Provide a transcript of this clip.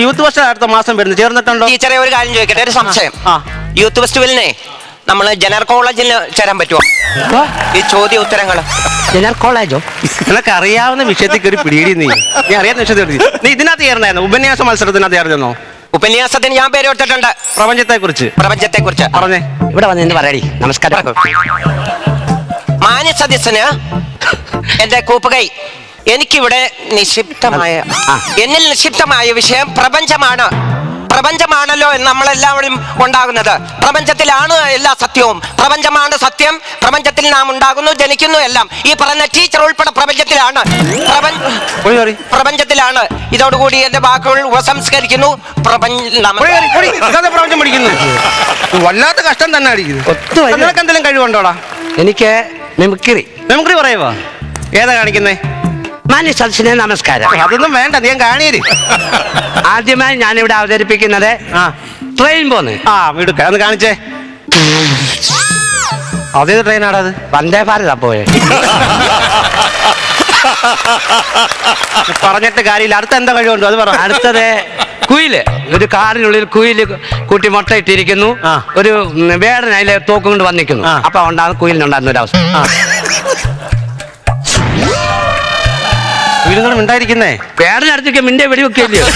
Youth fest അടുത്ത മാസം വരുന്നു. ചേർന്നിട്ടുണ്ടോ? ടീച്ചറെ ഒരു കാര്യം ചോദിക്കട്ടെ? ഒരു സംശയം. ആ. യൂത്ത് ഫെസ്റ്റിവലിനെ നമ്മൾ ജനറൽ കോളേജിൽ ചേരാൻ പറ്റുമോ? ഈ ചോദ്യ ഉത്തരങ്ങൾ ജനറൽ കോളേജോ? നിനക്ക് അറിയാവുന്ന വിഷയത്തിൽ കയറി പിടിയിടി നീ. നീ അറിയാവുന്ന വിഷയത്തിൽ നീ ഇതിനകത്ത് ചേർന്നായിരുന്നു? ഉപന്യാസ മത്സരത്തിനകത്ത് ചേർന്നോ ഉപന്യാസത്തിന് ഞാൻ പേര് കൊടുത്തിട്ടുണ്ട്. പ്രപഞ്ചത്തെ കുറിച്ച് പ്രപഞ്ചത്തെ കുറിച്ച് പറഞ്ഞേ. ഇവിടെ വന്ന് എന്ത് പറയടി. നമസ്കാരം. മാന്യ സദസ്യന് എന്റെ കൂപ്പുകൈ എനിക്കിവിടെ നിക്ഷിപ്തമായ എന്നിൽ നിക്ഷിപ്തമായ വിഷയം പ്രപഞ്ചമാണ്. പ്രപഞ്ചമാണല്ലോ എന്ന് നമ്മളെല്ലാവരും ഉണ്ടാകുന്നത്. പ്രപഞ്ചത്തിലാണ് എല്ലാ സത്യവും. പ്രപഞ്ചമാണ് സത്യം. പ്രപഞ്ചത്തിൽ നാം ഉണ്ടാകുന്നു ജനിക്കുന്നു എല്ലാം. ഈ പറഞ്ഞ ടീച്ചർ ഉൾപ്പെടെ പ്രപഞ്ചത്തിലാണ്. പ്രപഞ്ചത്തിലാണ്. ഇതോടുകൂടി എന്റെ വാക്കുകൾ ഉപസംസ്കരിക്കുന്നു. പ്രപഞ്ച പഠിക്കുന്നു വല്ലാത്ത കഷ്ടം തന്നെ എന്തെങ്കിലും കഴിവുണ്ടോടാ? എനിക്ക് മിമിക്രി. മിമിക്രി പറയുവാ. ഏതാ കാണിക്കുന്നേ? മാന്യ സദസ്സിനെ നമസ്കാരം. അതൊന്നും വേണ്ട നീ കാണിയത് ആദ്യമായി ഞാൻ ഞാനിവിടെ അവതരിപ്പിക്കുന്നത് ആ. ട്രെയിൻ പോന്ന്. ആ വീടുക്ക ഒന്ന് കാണിച്ചേ. അതേത് ട്രെയിനാടാ അത്. വന്ദേ ഭാരത പോയെ. പറഞ്ഞിട്ട് കാര്യമില്ല. അടുത്ത എന്താ കഴിവുണ്ടോ? അത് പറ. അടുത്തത് കുയിൽ. ഒരു കാറിനുള്ളിൽ കുയിൽ കൂട്ടി മുട്ടയിട്ടിരിക്കുന്നു. ആ. ഒരു വേടന അതിലെ തോക്കും കൊണ്ട് വന്നിരിക്കുന്നു ആ. അപ്പൊ ഉണ്ടാകുന്ന കുയിലിനുണ്ടാകുന്ന ഒരു അവസ്ഥ. വീടുകളും ഉണ്ടായിരിക്കുന്നേ? വേടനടുത്തേക്ക് മിന്റെ വെടിവെക്കില്ലയോ